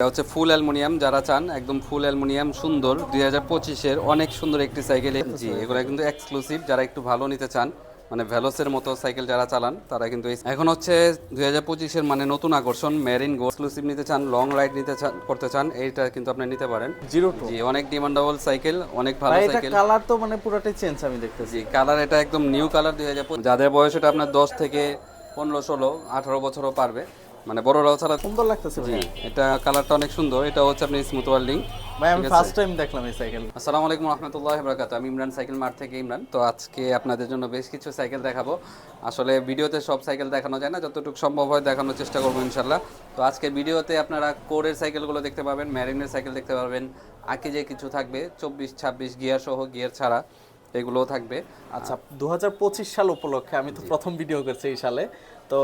এটা হচ্ছে ফুল অ্যালুমিনিয়াম যারা চান একদম ফুল অ্যালুমিনিয়াম সুন্দর। দুই হাজার পঁচিশের অনেক সুন্দর একটি সাইকেল জি এগুলো কিন্তু এক্সক্লুসিভ যারা একটু ভালো নিতে চান মানে ভ্যালোসের মতো সাইকেল যারা চালান তারা কিন্তু এখন হচ্ছে দুই হাজার পঁচিশের মানে নতুন আকর্ষণ মেরিন গো এক্সক্লুসিভ নিতে চান লং রাইড নিতে চান করতে চান এইটা কিন্তু আপনি নিতে পারেন। জিরো জি অনেক ডিমান্ডেবল সাইকেল অনেক ভালো সাইকেল কালার তো মানে পুরোটাই চেঞ্জ আমি দেখতেছি। কালার এটা একদম নিউ কালার দুই হাজার যাদের বয়স এটা আপনার দশ থেকে পনেরো ষোলো আঠারো বছরও পারবে। মানে বড়রাও ছাড়া সুন্দর লাগতেছে ভাই এটা কালারটা অনেক সুন্দর। এটা হচ্ছে আপনি স্মুথ ওয়ার্ল্ডিং ভাই আমি ফার্স্ট টাইম দেখলাম এই সাইকেল আসসালামু আলাইকুম রহমতুল্লাহ বরকাত আমি ইমরান সাইকেল মার্ট থেকে ইমরান। তো আজকে আপনাদের জন্য বেশ কিছু সাইকেল দেখাবো। আসলে ভিডিওতে সব সাইকেল দেখানো যায় না। যতটুকু সম্ভব হয় দেখানোর চেষ্টা করব ইনশাল্লাহ তো আজকে ভিডিওতে আপনারা কোরের সাইকেলগুলো দেখতে পাবেন ম্যারিনের সাইকেল দেখতে পাবেন আগে যে কিছু থাকবে চব্বিশ ছাব্বিশ গিয়ার সহ গিয়ার ছাড়া এগুলোও থাকবে। আচ্ছা দু হাজার পঁচিশ সাল উপলক্ষে আমি তো প্রথম ভিডিও করছি এই সালে। তো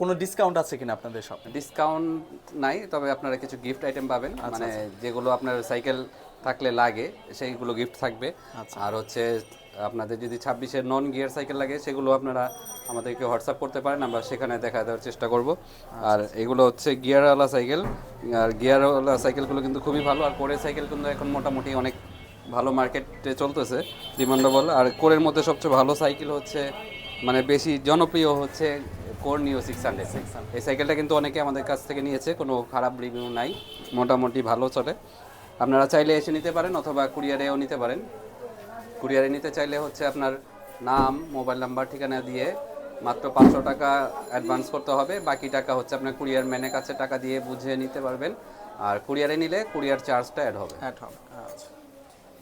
কোনো ডিসকাউন্ট আছে কিনা আপনাদের সব ডিসকাউন্ট নাই তবে আপনারা কিছু গিফট আইটেম পাবেন। মানে যেগুলো আপনার সাইকেল থাকলে লাগে সেইগুলো গিফট থাকবে। আর হচ্ছে আপনাদের যদি ছাব্বিশের নন গিয়ার সাইকেল লাগে সেগুলো আপনারা আমাদেরকে হোয়াটসঅ্যাপ করতে পারেন আমরা সেখানে দেখা দেওয়ার চেষ্টা করব। আর এগুলো হচ্ছে গিয়ারওয়ালা সাইকেল আর গিয়ারওয়ালা সাইকেলগুলো কিন্তু খুবই ভালো আর কোরের সাইকেল কিন্তু এখন মোটামুটি অনেক ভালো মার্কেটে চলতেছে ডিমান্ডেবল আর কোরের মধ্যে সবচেয়ে ভালো সাইকেল হচ্ছে মানে বেশি জনপ্রিয় হচ্ছে কোর নিও সিক্স হান্ড্রেড এই সাইকেলটা কিন্তু অনেকে আমাদের কাছ থেকে নিয়েছে কোনো খারাপ রিভিউ নাই মোটামুটি ভালো চলে। আপনারা চাইলে এসে নিতে পারেন অথবা কুরিয়ারেও নিতে পারেন। কুরিয়ারে নিতে চাইলে হচ্ছে আপনার নাম মোবাইল নাম্বার ঠিকানা দিয়ে মাত্র পাঁচশো টাকা অ্যাডভান্স করতে হবে বাকি টাকা হচ্ছে আপনার কুরিয়ার ম্যানের কাছে টাকা দিয়ে বুঝে নিতে পারবেন। আর কুরিয়ারে নিলে কুরিয়ার চার্জটা অ্যাড হবে। হ্যাঁ হবে আচ্ছা।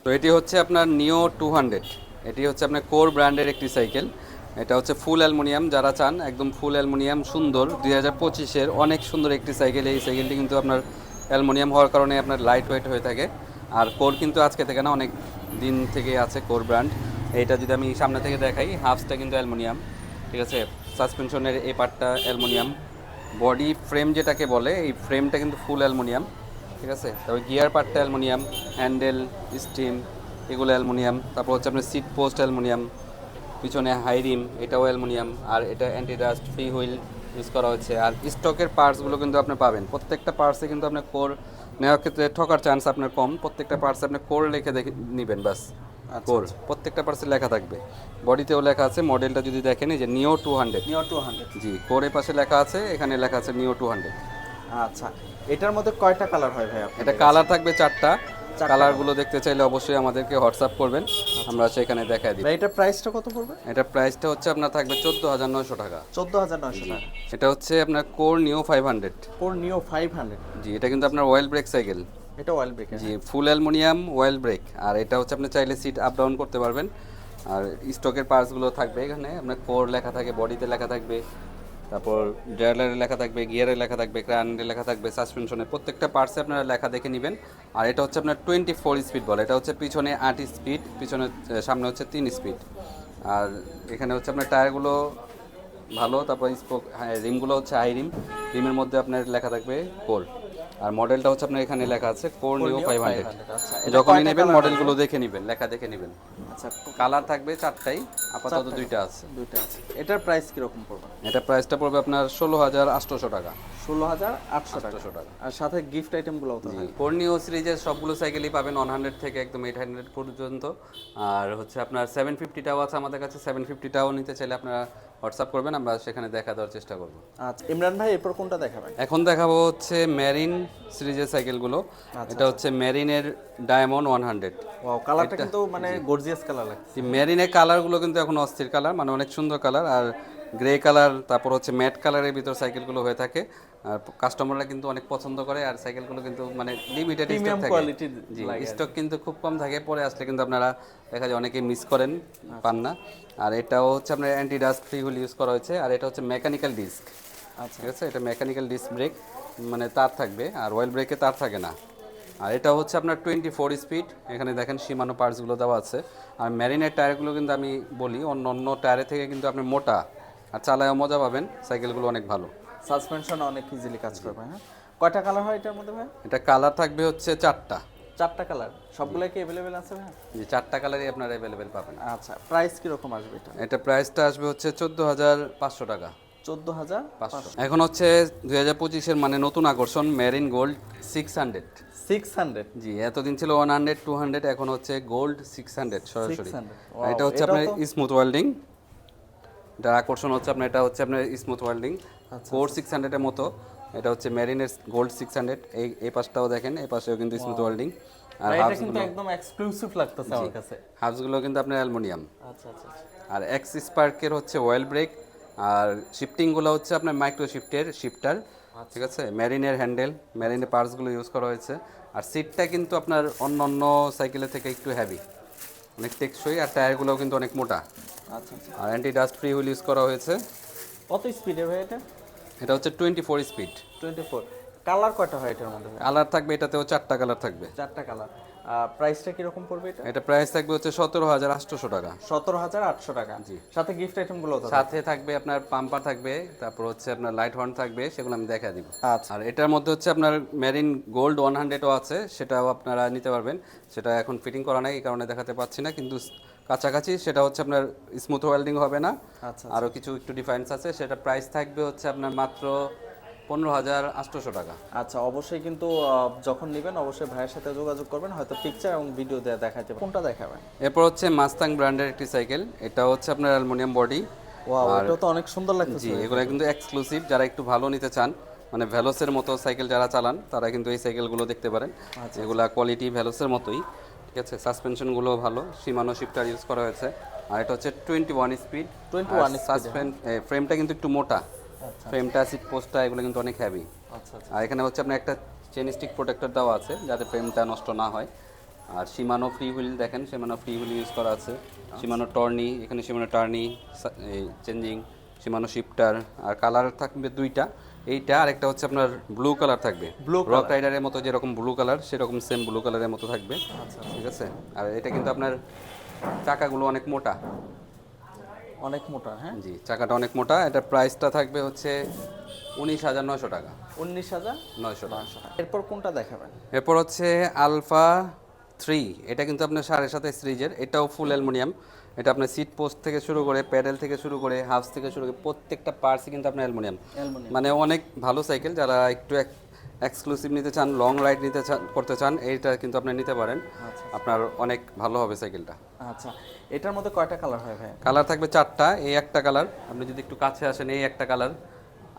তো এটি হচ্ছে আপনার নিও টু হান্ড্রেড এটি হচ্ছে আপনার কোর ব্র্যান্ডের একটি সাইকেল এটা হচ্ছে ফুল অ্যালুমিনিয়াম, যারা চান, একদম ফুল অ্যালুমিনিয়াম, সুন্দর। দুই হাজার পঁচিশের অনেক সুন্দর একটি সাইকেল এই সাইকেলটি কিন্তু আপনার অ্যালুমিনিয়াম হওয়ার কারণে আপনার লাইট ওয়েট হয়ে থাকে। আর কোর কিন্তু আজকে থেকে না, অনেক দিন থেকে আছে কোর ব্র্যান্ড এইটা যদি আমি সামনে থেকে দেখাই হাফসটা কিন্তু অ্যালুমিনিয়াম, ঠিক আছে? সাসপেনশনের এই পার্টটা অ্যালুমিনিয়াম। বডি ফ্রেম যেটাকে বলে, এই ফ্রেমটা কিন্তু ফুল অ্যালুমিনিয়াম, ঠিক আছে? তারপর গিয়ার পার্টটা অ্যালুমিনিয়াম হ্যান্ডেল স্টিম এগুলো অ্যালুমিনিয়াম। তারপর হচ্ছে আপনার সিট পোস্ট অ্যালুমিনিয়াম পিছনে হাই রিম এটাও অ্যালুমিনিয়াম আর এটা anti dust free wheel use করা হচ্ছে। আর স্টকের পার্টসগুলো কিন্তু আপনি পাবেন। প্রত্যেকটা পার্টসে কিন্তু আপনার কোর নেওয়ার ক্ষেত্রে ঠকার চান্স আপনার কম। প্রত্যেকটা পার্টসে আপনি কোর লিখে দেখে নেবেন বাস কোর প্রত্যেকটা পার্টসে লেখা থাকবে। বডিতেও লেখা আছে মডেলটা যদি দেখেন যে neo two hundred neo two hundred জি কোরের পাশে লেখা আছে এখানে লেখা আছে নিও টু হান্ড্রেড আচ্ছা এটার মধ্যে কয়টা কালার হয় ভাই এটা কালার থাকবে চারটা। কালারগুলো দেখতে চাইলে অবশ্যই আমাদেরকে হোয়াটসঅ্যাপ করবেন আমরা সেখানে দেখাই দিই। এটার প্রাইসটা কত পড়বে? এটা প্রাইসটা হচ্ছে আপনার থাকবে চোদ্দ হাজার নয়শো টাকা। চোদ্দ হাজার নয়শো টাকা। এটা হচ্ছে আপনার Core neo five hundred. Core neo five hundred. জি এটা কিন্তু আপনার অয়েল ব্রেক সাইকেল এটা অয়েল ব্রেক জি ফুল অ্যালুমিনিয়াম অয়েল ব্রেক আর এটা হচ্ছে আপনি চাইলে সিট আপ ডাউন করতে পারবেন। আর স্টকের পার্টসগুলো থাকবে এখানে আপনার কোর লেখা থাকে বডিতে লেখা থাকবে। তারপর ড্রাইলারে লেখা থাকবে গিয়ারে লেখা থাকবে ক্রান্ডে লেখা থাকবে সাসপেনশনে প্রত্যেকটা পার্টসে আপনারা লেখা দেখে নেবেন। আর এটা হচ্ছে আপনার টোয়েন্টি ফোর স্পিড বল, এটা হচ্ছে পিছনে আট স্পিড, পিছনে সামনে হচ্ছে তিন স্পিড। আর এখানে হচ্ছে আপনার টায়ারগুলো ভালো, তারপর স্পোক হ্যাঁ রিমগুলো হচ্ছে হাই রিম, রিমের মধ্যে আপনার লেখা থাকবে কোর আর মডেলটা হচ্ছে আপনার এখানে লেখা আছে কোর নিও ফাইভ হান্ড্রেড যখনই নেবেন মডেলগুলো দেখে নেবেন লেখা দেখে নেবেন। আচ্ছা কালার থাকবে চারটাই আপাতত দুইটা আছে। দুইটা আছে। এটার প্রাইস কীরকম পড়বে? এটা প্রাইসটা পড়বে আপনার ষোলো হাজার আটশোশো টাকা। ষোলো হাজার আটশো টাকা। আটশোশো টাকা। আর সাথে গিফট থাকে। কর্নিও সিরিজের সবগুলো সাইকেলই পাবেন ওয়ান হান্ড্রেড থেকে একদম এইট হান্ড্রেড পর্যন্ত। আর হচ্ছে আপনার সেভেন ফিফটিটাও আছে আমাদের কাছে সেভেন ফিফটিটাও নিতে চাইলে আপনারা হোয়াটসঅ্যাপ করবেন আমরা সেখানে দেখা দেওয়ার চেষ্টা করব। আচ্ছা ইমরান ভাই এরপর কোনটা দেখাবেন? এখন দেখাবো হচ্ছে মেরিন সিরিজের সাইকেলগুলো। এটা হচ্ছে মেরিনের ডায়মন্ড ওয়ান হান্ড্রেড। ওয়াও কালারটা কিন্তু মানে গর্জিয়াস কালার লাগছে। মেরিনের কালারগুলো কিন্তু এখন অস্থির কালার মানে অনেক সুন্দর কালার আর গ্রে কালার তারপর হচ্ছে ম্যাট কালারের ভিতর সাইকেলগুলো হয়ে থাকে। আর কাস্টমাররা কিন্তু অনেক পছন্দ করে আর সাইকেলগুলো কিন্তু মানে লিমিটেড স্টক থাকে। জি স্টক কিন্তু খুব কম থাকে পরে আসলে কিন্তু আপনারা দেখা যায় অনেকে মিস করেন পান না। আর এটাও হচ্ছে আপনার anti dust free wheel use করা হয়েছে আর এটা হচ্ছে মেকানিক্যাল ডিস্ক আচ্ছা। ঠিক আছে? এটা মেকানিক্যাল ডিস্ক ব্রেক মানে তার থাকবে আর অয়েল ব্রেকে তার থাকে না। আর এটা হচ্ছে আপনার টোয়েন্টি ফোর স্পিড এখানে দেখেন সীমানো পার্টসগুলো দেওয়া আছে। আর ম্যারিনের টায়ারগুলো কিন্তু আমি বলি অন্য অন্য টায়ারের থেকে কিন্তু আপনি মোটা। আর চালায়ও মজা পাবেন সাইকেলগুলো অনেক ভালো। সাসপেনশন অনেক ইজিলি কাজ করবে হ্যাঁ? কয়টা কালার হয় এটার মধ্যে ভাই? এটা কালার থাকবে হচ্ছে চারটা। চারটা কালার সবগুলো কি অ্যাভেলেবেল আছে ভাই? যে চারটা কালারই আপনারা অ্যাভেলেবেল পাবেন। আচ্ছা প্রাইস কীরকম আসবে এটা? এটা প্রাইসটা আসবে হচ্ছে চোদ্দ হাজার পাঁচশো টাকা। চোদ্দ হাজার পাঁচশো এখন হচ্ছে দুই হাজার পঁচিশের মানে নতুন আকর্ষণ Marine gold six hundred six hundred জি এতদিন ছিল ওয়ান হান্ড্রেড টু হান্ড্রেড এখন হচ্ছে গোল্ড সিক্স হান্ড্রেড সরাসরি। 600 আর Wow, এটা হচ্ছে আপনার স্মুথ ওয়েল্ডিং যার আকর্ষণ হচ্ছে আপনার এটা হচ্ছে আপনার স্মুথ ওয়েল্ডিং কোর সিক্স হান্ড্রেডের মতো। এটা হচ্ছে মেরিনের গোল্ড সিক্স হান্ড্রেড এই এই পাশটাও দেখেন এই পাশেও কিন্তু স্মুথ ওয়েল্ডিং আর হাফসগুলো একদম এক্সক্লুসিভ লাগতেছে আমার কাছে। হাফসগুলো কিন্তু আপনার অ্যালুমিনিয়াম। আচ্ছা আচ্ছা আচ্ছা। আর এক্স স্পার্কের হচ্ছে অয়েল ব্রেক আর শিফটিংগুলো হচ্ছে আপনার মাইক্রো শিফটের শিফটার ঠিক আছে? মেরিনের হ্যান্ডেল মেরিনের পার্টসগুলো ইউজ করা হয়েছে। আর সিটটা কিন্তু আপনার অন্য অন্য সাইকেলের থেকে একটু হেভি অনেক টেকসই আর টায়ারগুলোও কিন্তু অনেক মোটা। আর anti dust free wheel use করা হয়েছে। কত স্পিডের ভাই এটা? এটা হচ্ছে twenty four speed twenty four colour কয়টা হয় এটার মধ্যে? কালার থাকবে এটাতেও চারটা কালার থাকবে। চারটা কালার প্রাইসটা কীরকম পড়বে এটা? এটা প্রাইস থাকবে হচ্ছে সতেরো হাজার আটশোশো টাকা। সতেরো হাজার আটশো টাকা। জি। সাথে গিফট আইটেমগুলো থাকবে। সাথে থাকবে আপনার পাম্পার থাকবে তারপর হচ্ছে আপনার লাইট হর্ন থাকবে সেগুলো আমি দেখা দিব। আচ্ছা। আর এটার মধ্যে হচ্ছে আপনার মেরিন গোল্ড ওয়ান হান্ড্রেডও আছে সেটাও আপনারা নিতে পারবেন। সেটা এখন ফিটিং করা নাই এই কারণে দেখাতে পাচ্ছি না কিন্তু কাছাকাছি সেটা হচ্ছে আপনার স্মুথ ওয়েল্ডিং হবে না। আচ্ছা আরও কিছু একটু ডিফারেন্স আছে সেটা প্রাইস থাকবে হচ্ছে আপনার মাত্র পনেরো হাজার আটশোশো টাকা। আচ্ছা অবশ্যই কিন্তু যখন নেবেন অবশ্যই ভাইয়ের সাথে যোগাযোগ করবেন হয়তো পিকচার এবং ভিডিও দেওয়া দেখাতে কোনটা দেখাবেন? এরপর হচ্ছে মাস্তাং ব্র্যান্ডের একটি সাইকেল এটা হচ্ছে আপনার অ্যালুমিনিয়াম বডি ওয়াও এটা তো অনেক সুন্দর লাগছে জি এগুলো কিন্তু এক্সক্লুসিভ যারা একটু ভালো নিতে চান মানে ভ্যালোসের মতো সাইকেল যারা চালান তারা কিন্তু এই সাইকেলগুলো দেখতে পারেন। এগুলা কোয়ালিটি ভ্যালোসের মতোই। আছে সাসপেনশনগুলো ভালো সীমানো শিফটার ইউজ করা হয়েছে। আর এটা হচ্ছে টোয়েন্টি ওয়ান স্পিড 21 সাসপেন ফ্রেমটা কিন্তু একটু মোটা। ফ্রেমটা সিট পোস্টটা এগুলো কিন্তু অনেক হ্যাভি আচ্ছা আচ্ছা। আর এখানে হচ্ছে আপনার একটা চেন স্টিক প্রোটেক্টর দেওয়া আছে যাতে ফ্রেমটা নষ্ট না হয়। আর সীমানো ফ্রি হুইল দেখেন সীমানো ফ্রি হুইল ইউজ করা আছে। সীমানো টর্নি এখানে Shimano Tourney changing Shimano shifter আর কালার থাকবে দুইটা। এইটা আর একটা হচ্ছে আপনার ব্লু কালার থাকবে। রক রাইডারের মতো যেরকম ব্লু কালার সেরকম সেম ব্লু কালারের মতো থাকবে। আচ্ছা ঠিক আছে? আর এটা কিন্তু আপনার চাকাগুলো অনেক মোটা। অনেক মোটা হ্যাঁ? জি চাকাটা অনেক মোটা। এটার প্রাইসটা থাকবে হচ্ছে উনিশ হাজার নয়শো টাকা। উনিশ হাজার নয়শো টাকা। এরপর কোনটা দেখাবেন? এরপর হচ্ছে আলফা থ্রি এটা কিন্তু আপনার সাড়ে সাতাশ সিরিজের এটাও ফুল অ্যালুমিনিয়াম এটা আপনার সিট পোস্ট থেকে শুরু করে প্যাডেল থেকে শুরু করে হাফস থেকে শুরু করে প্রত্যেকটা পার্টসই কিন্তু আপনার অ্যালুমিনিয়াম। অ্যালুমিনিয়াম। মানে অনেক ভালো সাইকেল যারা একটু এক্সক্লুসিভ নিতে চান লং রাইড নিতে চান করতে চান এইটা কিন্তু আপনি নিতে পারেন। আপনার অনেক ভালো হবে সাইকেলটা আচ্ছা এটার মধ্যে কয়টা কালার হয় ভাই? কালার থাকবে চারটা এই একটা কালার আপনি যদি একটু কাছে আসেন এই একটা কালার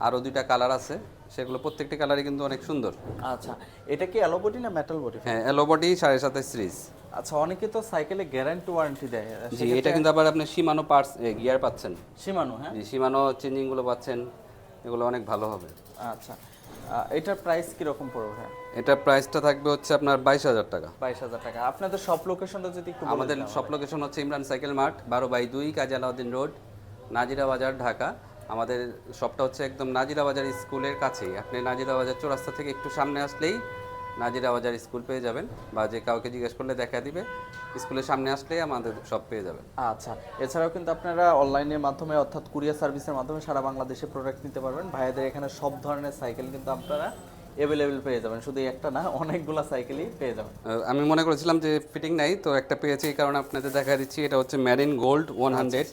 আরও দুইটা কালার আছে। সেগুলো প্রত্যেকটি কালারই কিন্তু অনেক সুন্দর। আচ্ছা এটা কি অ্যালো বডি না মেটাল বডি হ্যাঁ এলোবডি সাড়ে সাতাশ সিরিজ আচ্ছা অনেকে তো সাইকেলে গ্যারান্টি ওয়ারেন্টি দেয়। জি এটা কিন্তু আবার আপনি সীমানো পার্টস গিয়ার পাচ্ছেন। সীমানো হ্যাঁ? জি সীমানো চেঞ্জিংগুলো পাচ্ছেন এগুলো অনেক ভালো হবে। আচ্ছা এটার প্রাইস কীরকম পড়বে হ্যাঁ এটা প্রাইসটা থাকবে হচ্ছে আপনার বাইশ হাজার টাকা। বাইশ হাজার টাকা। আপনাদের সব লোকেশনটা যদি একটু আমাদের সব লোকেশন হচ্ছে ইমরান সাইকেল মার্ট বারো বাই দুই কাজী আলাউদ্দিন রোড নাজিরা বাজার ঢাকা। আমাদের শপটা হচ্ছে একদম নাজিরা বাজার স্কুলের কাছেই। আপনি নাজিরা বাজার চৌরাস্তা থেকে একটু সামনে আসলেই নাজিরা বাজার স্কুল পেয়ে যাবেন বা যে কাউকে জিজ্ঞেস করলে দেখা দিবে, স্কুলের সামনে আসলেই আমাদের সব পেয়ে যাবেন। আচ্ছা এছাড়াও কিন্তু আপনারা অনলাইনের মাধ্যমে অর্থাৎ কুরিয়ার সার্ভিসের মাধ্যমে সারা বাংলাদেশে প্রোডাক্ট নিতে পারবেন। ভাইয়াদের এখানে সব ধরনের সাইকেল কিন্তু আপনারা অ্যাভেলেবেল পেয়ে যাবেন। শুধু একটা না অনেকগুলা সাইকেলই পেয়ে যাবেন। আমি মনে করেছিলাম যে ফিটিং নাই তো একটা পেয়েছি এই কারণে আপনাদের দেখা দিচ্ছি এটা হচ্ছে ম্যারিন গোল্ড ওয়ান হান্ড্রেড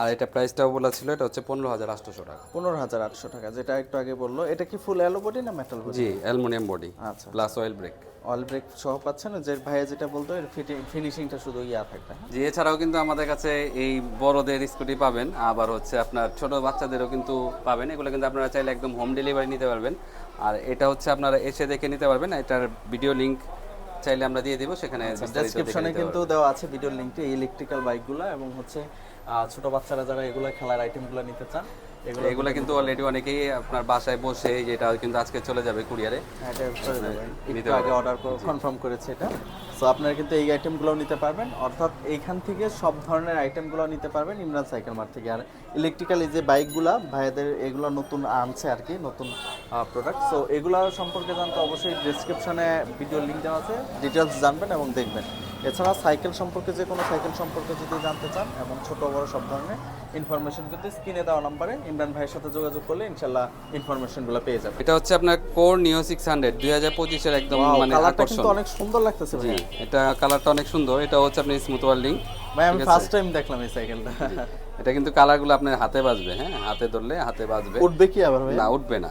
আর এটা প্রাইসটাও বলা ছিল এটা হচ্ছে পনেরো হাজার আটশো টাকা। পনেরো হাজার আটশো টাকা যেটা একটু আগে বলল এটা কি ফুল অ্যালো বডি না মেটাল বডি জি অ্যালুমিনিয়াম বডি আচ্ছা। Plus oil brake oil brake সহ পাচ্ছেন যে ভাইয়া যেটা বলতো এর ফিনিশিংটা শুধু ইয়া থাকবে হ্যাঁ? জি এছাড়াও কিন্তু আমাদের কাছে এই বড়দের স্কুটি পাবেন আবার হচ্ছে আপনার ছোট বাচ্চাদেরও কিন্তু পাবেন এগুলো কিন্তু আপনারা চাইলে একদম হোম ডেলিভারি নিতে পারবেন। আর এটা হচ্ছে আপনারা এসে দেখে নিতে পারবেন এটার ভিডিও লিংক চাইলে আমরা দিয়ে দিব সেখানে ডেসক্রিপশনে কিন্তু দেওয়া আছে ভিডিও লিঙ্কটি এই ইলেকট্রিক্যাল বাইকগুলো এবং হচ্ছে ছোট বাচ্চারা যারা এগুলো খেলার আইটেমগুলো নিতে চান এগুলো কিন্তু অলরেডি অনেকেই আপনার বাসায় বসে যেটা কিন্তু আজকে চলে যাবে কুরিয়ারে। দেবেন। নিতে একটু আগে অর্ডার কনফার্ম করেছে এটা। সো আপনারা কিন্তু এই আইটেমগুলো নিতে পারবেন। অর্থাৎ এইখান থেকে সব ধরনের আইটেমগুলো নিতে পারবেন ইমরান সাইকেল মার্ট থেকে। আর ইলেকট্রিক্যাল এই যে বাইকগুলা ভাইয়াদের এগুলো নতুন আনছে আর কি নতুন প্রোডাক্ট সো এগুলো সম্পর্কে জানতে অবশ্যই ডিসক্রিপশনে ভিডিও লিঙ্ক দেওয়া আছে। ডিটেলস জানবেন এবং দেখবেন। এছাড়া সাইকেল সম্পর্কে যে কোনো সাইকেল সম্পর্কে যদি জানতে চান এবং ছোট বড় সব ধরনের ইনফরমেশন কিন্তু স্ক্রিনে দেওয়া নাম্বারে ইমরান ভাইয়ের সাথে যোগাযোগ করলে ইনশাল্লাহ ইনফরমেশনগুলো পেয়ে যাবে এটা হচ্ছে আপনার কোর নিও সিক্স হান্ড্রেড দুই হাজার পঁচিশের একদম মানে আকর্ষণ। অনেক সুন্দর লাগতেছে ভাই এটা কালারটা অনেক সুন্দর এটা হচ্ছে আপনি স্মুথ ওয়ার্ল্ডিং ভাই আমি ফার্স্ট টাইম দেখলাম এই সাইকেলটা। এটা কিন্তু কালারগুলো আপনার হাতে বাজবে হ্যাঁ হাতে ধরলে হাতে বাজবে। উঠবে কি আবার ভাই না উঠবে না।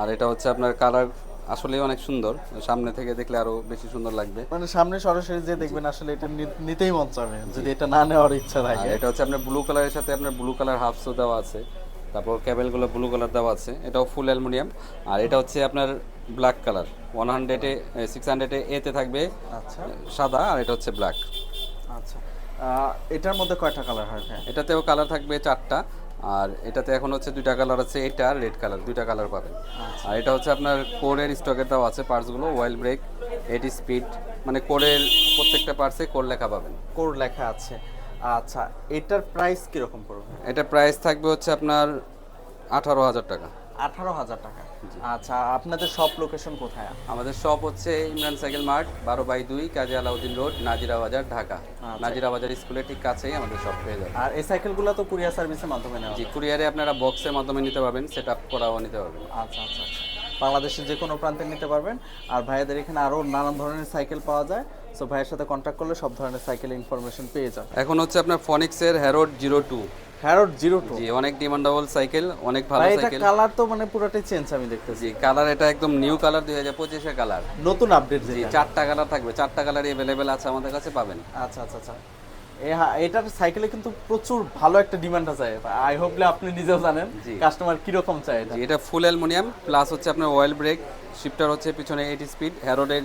আর এটা হচ্ছে আপনার কালার আসলেই অনেক সুন্দর। সামনে থেকে দেখলে আরও বেশি সুন্দর লাগবে। মানে সামনে সরাসরি যে দেখবেন আসলে এটা নিতেই মন চাবে যদি এটা না নেওয়ার ইচ্ছা থাকে। এটা হচ্ছে আপনার ব্লু কালারের সাথে আপনার ব্লু কালার হাফসও দেওয়া আছে। তারপর ক্যাবেলগুলো ব্লু কালার দেওয়া আছে। এটাও ফুল অ্যালুমিনিয়াম আর এটা হচ্ছে আপনার ব্ল্যাক কালার ওয়ান হান্ড্রেডে সিক্স হান্ড্রেডে এতে থাকবে আচ্ছা। সাদা আর এটা হচ্ছে ব্ল্যাক আচ্ছা। এটার মধ্যে কয়টা কালার হয় এটাতেও কালার থাকবে চারটা। আর এটাতে এখন হচ্ছে দুইটা কালার আছে এটা আর রেড কালার দুইটা কালার পাবেন। আর এটা হচ্ছে আপনার কোরের স্টকের দাও আছে পার্টসগুলো ওয়েল ব্রেক এটি স্পিড মানে কোরের প্রত্যেকটা পার্টসে কোর লেখা পাবেন। কোর লেখা আছে। আচ্ছা এটার প্রাইস কীরকম পড়বে? এটার প্রাইস থাকবে হচ্ছে আপনার আঠারো হাজার টাকা। আঠারো হাজার টাকা। আচ্ছা আপনাদের সব লোকেশন কোথায়? আমাদের শপ হচ্ছে ইমরান সাইকেল মার্ট বারো বাই দুই কাজী আলাউদ্দিন রোড নাজিরা বাজার ঢাকা। নাজিরা বাজার স্কুলের ঠিক কাছেই আমাদের শপ পেয়ে যাবে আর এই সাইকেলগুলো তো কুরিয়ার সার্ভিসের মাধ্যমে নেওয়া জি কুরিয়ারে আপনারা বক্সের মাধ্যমে নিতে পারবেন সেট আপ করাও নিতে পারবেন। আচ্ছা আচ্ছা আচ্ছা। বাংলাদেশের যে কোনো প্রান্তে নিতে পারবেন। আর ভাইয়াদের এখানে আরও নানান ধরনের সাইকেল পাওয়া যায়। সো ভাইয়ের সাথে কন্ট্যাক্ট করলে সব ধরনের সাইকেল ইনফরমেশন পেয়ে যান এখন হচ্ছে আপনার ফনিক্সের Harrod zero two Harrod zero two জি অনেক ডিমান্ডেবল সাইকেল অনেক ভালো ভাই এটা কালার তো মানে পুরোটাই চেঞ্জ আমি দেখতেছি। কালার এটা একদম নিউ কালার দুই হাজার পঁচিশের কালার নতুন আপডেট জি চারটা কালার থাকবে চারটা কালার অ্যাভেলেবেল আছে আমাদের কাছে পাবেন। আচ্ছা আচ্ছা আচ্ছা। এটার সাইকেলে কিন্তু প্রচুর ভালো একটা ডিমান্ড আছে। আই হোপলে আপনি নিজেও জানেন কাস্টমার কীরকম চায় এটা। এটা ফুল অ্যালুমিনিয়াম প্লাস হচ্ছে আপনার অয়েল ব্রেক শিফটার হচ্ছে পিছনে এইটি স্পিড হ্যারোডের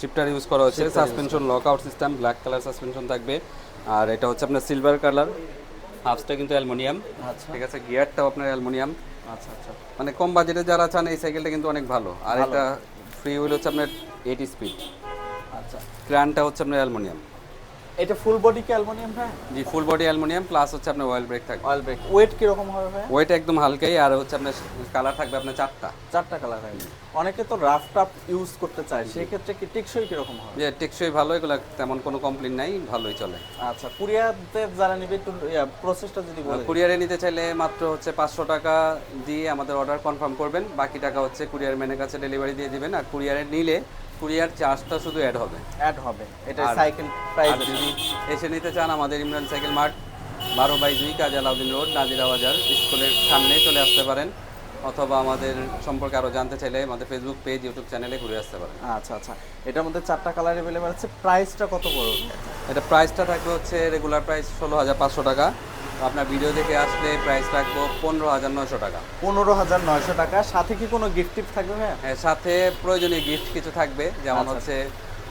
শিফটার ইউজ করা হচ্ছে suspension lock out system black colour suspension থাকবে। আর এটা হচ্ছে আপনার সিলভার কালার হাফসটা কিন্তু অ্যালুমিনিয়াম। আচ্ছা। ঠিক আছে গিয়ারটাও আপনার অ্যালুমিনিয়াম। আচ্ছা আচ্ছা। মানে কম বাজেটে যারা চান এই সাইকেলটা কিন্তু অনেক ভালো। আর এটা ফ্রি হুইল হচ্ছে আপনার এইটি স্পিড আচ্ছা। ক্র্যানটা হচ্ছে আপনার অ্যালুমিনিয়াম। এটা ফুল বডি কি অ্যালুমিনিয়াম ভাই? জি ফুল বডি অ্যালুমিনিয়াম প্লাস হচ্ছে আপনার অয়েল ব্রেক থাকবে। অয়েল ব্রেক ওয়েট কীরকম হবে ভাই? ওয়েট একদম হালকাই আর হচ্ছে আপনার কালার থাকবে আপনার চারটা। চারটা কালার হয় অনেকে তো রাফ টাফ ইউজ করতে চায় সেই ক্ষেত্রে কি টেকসই কীরকম হবে যে টেকসই ভালো এগুলো তেমন কোনো কমপ্লেন নাই ভালোই চলে। আচ্ছা কুরিয়ারদের যারা নিবে একটু প্রসেসটা যদি বলে কুরিয়ারে নিতে চাইলে মাত্র হচ্ছে পাঁচশো টাকা দিয়ে আমাদের অর্ডার কনফার্ম করবেন বাকি টাকা হচ্ছে কুরিয়ার ম্যানের কাছে ডেলিভারি দিয়ে দিবেন আর কুরিয়ারে নিলে কুরিয়ার চার্জটা শুধু অ্যাড হবে। অ্যাড হবে এটা সাইকেল প্রাইস যদি এসে নিতে চান আমাদের ইমরান সাইকেল মার্ট বারো বাই দুই কাজ আলাউদ্দিন রোড নাজিরা বাজার স্কুলের সামনে চলে আসতে পারেন। অথবা আমাদের সম্পর্কে আরও জানতে চাইলে আমাদের ফেসবুক পেজ ইউটিউব চ্যানেলে ঘুরে আসতে পারেন। আচ্ছা আচ্ছা। এটার মধ্যে চারটা কালার অ্যাভেলেবল আছে। প্রাইসটা কত পড়বে? এটা প্রাইসটা থাকবে হচ্ছে রেগুলার প্রাইস ষোলো হাজার পাঁচশো টাকা। তো আপনার ভিডিও দেখে আসলে প্রাইস রাখব পনেরো হাজার নয়শো টাকা। পনেরো হাজার নয়শো টাকা। সাথে কি কোনো গিফট টিপ থাকবে এর সাথে প্রয়োজনীয় গিফট কিছু থাকবে। যেমন হচ্ছে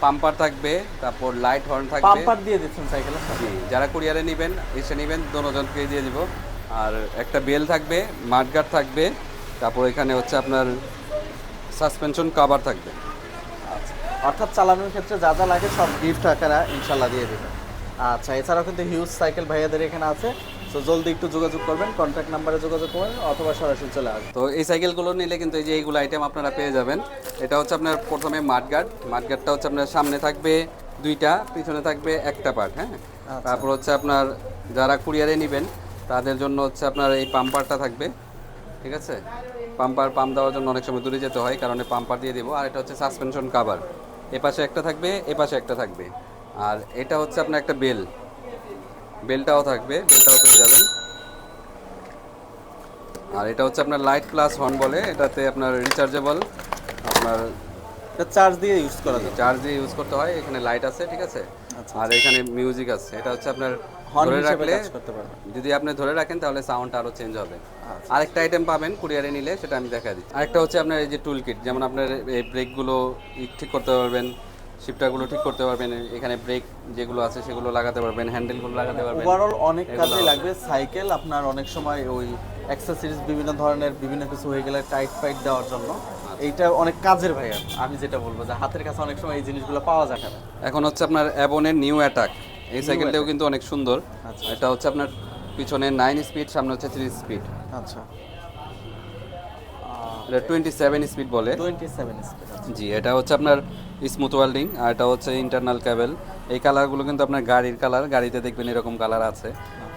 পাম্পার থাকবে তারপর লাইট হর্ন থাকবে। পাম্পার দিয়ে দিচ্ছেন সাইকেলের সাথে? যারা কুরিয়ারে নেবেন এসে নেবেন দোনোজনকে দিয়ে দিব। আর একটা বেল থাকবে মাঠগার্ড থাকবে। তারপর এখানে হচ্ছে আপনার সাসপেনশন কাভার থাকবে। আচ্ছা অর্থাৎ চালানোর ক্ষেত্রে যা যা লাগে সব গিফট আকারে ইনশাল্লাহ দিয়ে দেবেন আচ্ছা এছাড়াও কিন্তু হিউজ সাইকেল ভাইয়াদের এখানে আছে। তো জলদি একটু যোগাযোগ করবেন কন্ট্যাক্ট নাম্বারে যোগাযোগ করবেন অথবা সরাসরি চলে আসবেন। তো এই সাইকেলগুলো নিলে কিন্তু এই যে এইগুলো আইটেম আপনারা পেয়ে যাবেন এটা হচ্ছে আপনার প্রথমে মাঠগার্ড মাঠগার্ডটা হচ্ছে আপনার সামনে থাকবে দুইটা পিছনে থাকবে একটা পার্ট হ্যাঁ? তারপর হচ্ছে আপনার যারা কুরিয়ারে নেবেন তাদের জন্য হচ্ছে আপনার এই পাম্পারটা থাকবে ঠিক আছে? পাম্পার পাম্প দেওয়ার জন্য অনেক সময় দূরে যেতে হয় কারণে পাম্পার দিয়ে দিব। আর এটা হচ্ছে সাসপেনশন কাভার এপাশে একটা থাকবে এপাশে একটা থাকবে। আর এটা হচ্ছে আপনার একটা বেল। বেলটাও থাকবে বেলটাও পেয়ে যাবেন। আর এটা হচ্ছে আপনার লাইট প্লাস হর্ন বলে এটাতে আপনার রিচার্জেবল আপনার এটা চার্জ দিয়ে ইউজ করা যায়। চার্জ দিয়ে ইউজ করতে হয় এখানে লাইট আছে ঠিক আছে? আর এখানে মিউজিক আছে। এটা হচ্ছে আপনার হর্ন হিসেবে কাজ করতে পারবে। যদি আপনি ধরে রাখেন তাহলে সাউন্ড আরও চেঞ্জ হবে। আরেকটা আইটেম পাবেন কুরিয়ারে নিলে সেটা আমি দেখা দিই আরেকটা হচ্ছে আপনার এই যে টুল কিট যেমন আপনার এই ব্রেকগুলো ঠিক করতে পারবেন শিফটারগুলো ঠিক করতে পারবেন এখানে ব্রেক যেগুলো আছে সেগুলো লাগাতে পারবেন হ্যান্ডেলগুলো লাগাতে পারবেন। ওভারঅল অনেক কাজে লাগবে। সাইকেল আপনার অনেক সময় ওই অ্যাক্সেসরিজ বিভিন্ন ধরনের বিভিন্ন কিছু হয়ে গেলে টাইট ফাইট দেওয়ার জন্য। এইটা অনেক কাজের ভাইয়া। আমি যেটা বলব যে হাতের কাছে অনেক সময় এই জিনিসগুলো পাওয়া যায় না। এখন হচ্ছে আপনার অ্যাবনের নিউ অ্যাটাক এই সাইকেলটাও কিন্তু অনেক সুন্দর। আচ্ছা। এটা হচ্ছে আপনার পিছনে নাইন স্পিড সামনে হচ্ছে থ্রি স্পিড আচ্ছা। এটা টোয়েন্টি সেভেন স্পিড বলে। টোয়েন্টি সেভেন স্পিড জি এটা হচ্ছে আপনার স্মুথ ওয়েল্ডিং আর এটা হচ্ছে ইন্টারনাল কেবল এই কালারগুলো কিন্তু আপনার গাড়ির কালার গাড়িতে দেখবেন এরকম কালার আছে।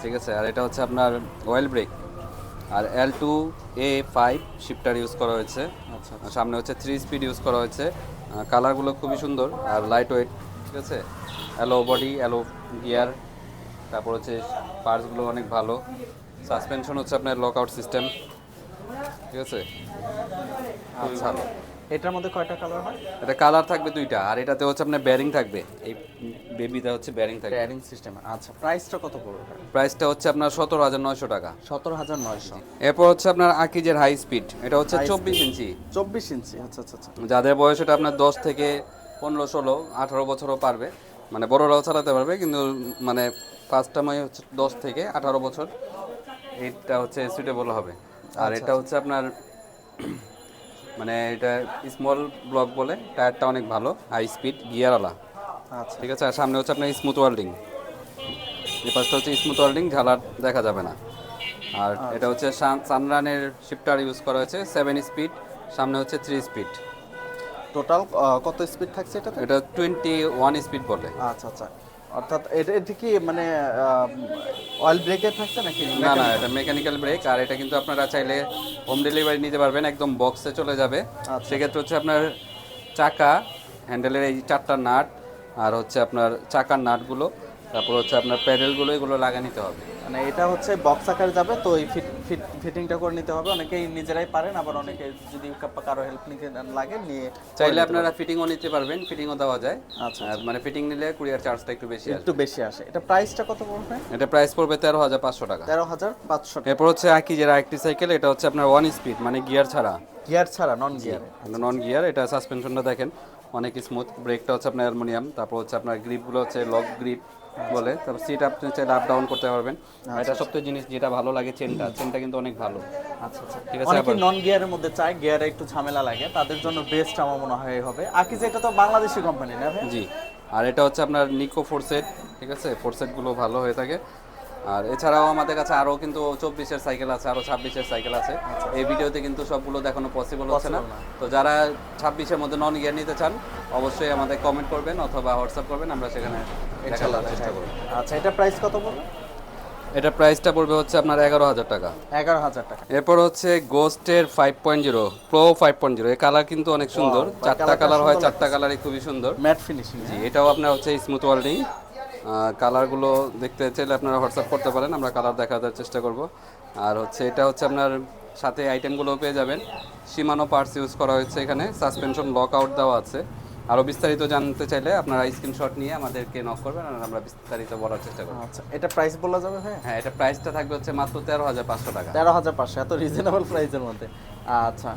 ঠিক আছে? আর এটা হচ্ছে আপনার oil brake R L two A five shifter use করা হয়েছে। আচ্ছা সামনে হচ্ছে থ্রি স্পিড ইউজ করা হয়েছে। কালারগুলো খুবই সুন্দর আর লাইট ওয়েট ঠিক আছে? অ্যালো বডি অ্যালো গিয়ার তারপর হচ্ছে পার্টসগুলো অনেক ভালো। সাসপেনশন হচ্ছে আপনার লক আউট সিস্টেম ঠিক আছে? ভালো এটার মধ্যে কয়টা কালার হয়? এটা কালার থাকবে দুইটা আর এটাতে হচ্ছে আপনার ব্যারিং থাকবে। এই বেবিটা হচ্ছে ব্যারিং থাকবে। ব্যারিং সিস্টেম আচ্ছা। প্রাইসটা কত পড়বে প্রাইসটা হচ্ছে আপনার সতেরো হাজার নয়শো টাকা। সতেরো হাজার নয়শো। এরপর হচ্ছে আপনার আকিজের হাই স্পিড এটা হচ্ছে চব্বিশ ইঞ্চি। চব্বিশ ইঞ্চি আচ্ছা আচ্ছা আচ্ছা। যাদের বয়স এটা আপনার দশ থেকে পনেরো ষোলো আঠারো বছরও পারবে। মানে বড়রাও চালাতে পারবে কিন্তু মানে ফার্স্ট টাইম হচ্ছে দশ থেকে আঠারো বছর এটা হচ্ছে সুইটেবল হবে। আর এটা হচ্ছে আপনার মানে এটা স্মল ব্লক বলে টায়ারটা অনেক ভালো হাই স্পিড গিয়ারওয়ালা। আচ্ছা। ঠিক আছে আর সামনে হচ্ছে আপনার স্মুথ ওয়েল্ডিং এই পাশটা হচ্ছে স্মুথ ওয়েল্ডিং ঝালার দেখা যাবে না। আর এটা হচ্ছে সানরানের শিফটার ইউজ করা হয়েছে সেভেন স্পিড সামনে হচ্ছে থ্রি স্পিড টোটাল কত স্পিড থাকছে এটাতে? এটা টোয়েন্টি ওয়ান স্পিড বলে। আচ্ছা আচ্ছা। অর্থাৎ এটা এটা কি মানে অয়েল ব্রেকে থাকছে নাকি? না না এটা মেকানিক্যাল ব্রেক আর এটা কিন্তু আপনারা চাইলে হোম ডেলিভারি নিতে পারবেন একদম বক্সে চলে যাবে। সেক্ষেত্রে হচ্ছে আপনার চাকা হ্যান্ডেলের এই চারটা নাট আর হচ্ছে আপনার চাকার নাটগুলো তারপর হচ্ছে আপনার প্যাডেলগুলো এগুলো লাগা নিতে হবে। মানে এটা হচ্ছে বক্স আকারে যাবে তো এই ফিট ফিট ফিটিংটা করে নিতে হবে। অনেকেই নিজেরাই পারেন আবার অনেকে যদি কারও হেল্প নিতে লাগে নিয়ে চাইলে আপনারা ফিটিংও নিতে পারবেন ফিটিংও দেওয়া যায়। আচ্ছা, মানে ফিটিং নিলে কুরিয়ার চার্জটা একটু বেশি একটু বেশি আসে। এটা প্রাইসটা কত পড়বে এটা প্রাইস পড়বে তেরো হাজার পাঁচশো টাকা। তেরো হাজার পাঁচশো এরপর হচ্ছে একই যে একটি সাইকেল এটা হচ্ছে আপনার ওয়ান স্পিড মানে গিয়ার ছাড়া। গিয়ার ছাড়া নন গিয়ার নন গিয়ার এটা সাসপেনশনটা দেখেন। অনেক স্মুথ ব্রেকটা হচ্ছে আপনার অ্যালুমিনিয়াম তারপর হচ্ছে আপনার গ্রিপগুলো হচ্ছে লক গ্রিপ বলে। তারপর সিট আপনি চাইলে আপ ডাউন করতে পারবেন। এটা সবথেকে জিনিস যেটা ভালো লাগে চেনটা চেনটা কিন্তু অনেক ভালো। আচ্ছা আচ্ছা। ঠিক আছে অনেকে নন গিয়ারের মধ্যে চায় গিয়ারে একটু ঝামেলা লাগে তাদের জন্য বেস্ট আমার মনে হয় হবে। আকিজ এটা তো বাংলাদেশি কোম্পানি না জি। আর এটা হচ্ছে আপনার নিকো ফোরসেট ঠিক আছে? ফোরসেটগুলো ভালো হয়ে থাকে। আর এছাড়াও আমাদের কাছে আরও কিন্তু চব্বিশের সাইকেল আছে আরও ছাব্বিশের সাইকেল আছে। এই ভিডিওতে কিন্তু সবগুলো দেখানো পসিবল হচ্ছে না। তো যারা ছাব্বিশের মধ্যে নন গিয়ার নিতে চান অবশ্যই আমাদের কমেন্ট করবেন অথবা হোয়াটসঅ্যাপ করবেন আমরা সেখানে দেখানোর চেষ্টা করব। আচ্ছা এটা প্রাইস কত পড়বে? এটা প্রাইসটা পড়বে হচ্ছে আপনার এগারো হাজার টাকা। এগারো হাজার টাকা। এরপর হচ্ছে গোস্টের five point zero pro five point zero এই কালার কিন্তু অনেক সুন্দর। চারটা কালার হয় চারটা কালারই খুবই সুন্দর। ম্যাট ফিনিশিং জি এটাও আপনার হচ্ছে স্মুথ ওয়ার্ল্ডিং কালারগুলো দেখতে চাইলে আপনারা হোয়াটসঅ্যাপ করতে পারেন আমরা কালার দেখাতে চেষ্টা করব। আর হচ্ছে এটা হচ্ছে আপনার সাথে আইটেমগুলো পেয়ে যাবেন। সীমানো পার্টস ইউজ করা হয়েছে এখানে সাসপেনশন লক আউট দেওয়া আছে। আরও বিস্তারিত জানতে চাইলে আপনারা স্ক্রিনশট নিয়ে আমাদেরকে নক করবেন আর আমরা বিস্তারিত বলার চেষ্টা করব। আচ্ছা এটা প্রাইস বলা যাবে হ্যাঁ হ্যাঁ এটা প্রাইসটা থাকবে হচ্ছে মাত্র তেরো হাজার পাঁচশো টাকা। তেরো হাজার পাঁচশো এত রিজনেবল প্রাইসের মধ্যে। আচ্ছা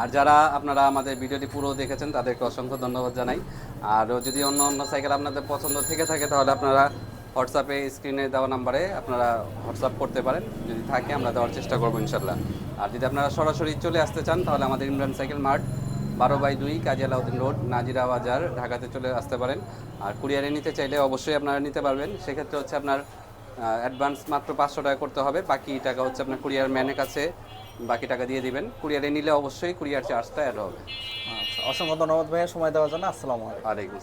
আর যারা আপনারা আমাদের ভিডিওটি পুরো দেখেছেন, তাদেরকে অসংখ্য ধন্যবাদ জানাই। আর যদি অন্য অন্য সাইকেল আপনাদের পছন্দ থেকে থাকে, তাহলে আপনারা হোয়াটসঅ্যাপে স্ক্রিনে দেওয়া নাম্বারে আপনারা হোয়াটসঅ্যাপ করতে পারেন। যদি থাকে, আমরা দেওয়ার চেষ্টা করব ইনশাল্লাহ আর যদি আপনারা সরাসরি চলে আসতে চান, তাহলে আমাদের ইমরান সাইকেল মার্ট, বারো বাই দুই, কাজী আলাউদ্দিন রোড, নাজিরা বাজার, ঢাকাতে চলে আসতে পারেন। আর কুরিয়ারে নিতে চাইলে অবশ্যই আপনারা নিতে পারবেন। সেক্ষেত্রে হচ্ছে আপনার অ্যাডভান্স মাত্র পাঁচশো টাকা করতে হবে। বাকি টাকা হচ্ছে আপনার কুরিয়ার ম্যানের কাছে। বাকি টাকা দিয়ে দিবেন। কুরিয়ারে নিলে অবশ্যই কুরিয়ার চার্জটা অ্যাড হবে। আচ্ছা অসংখ্য ধন্যবাদ ভাইয়া সময় দেওয়ার জন্য। আসসালামু আলাইকুম। আলাইকুম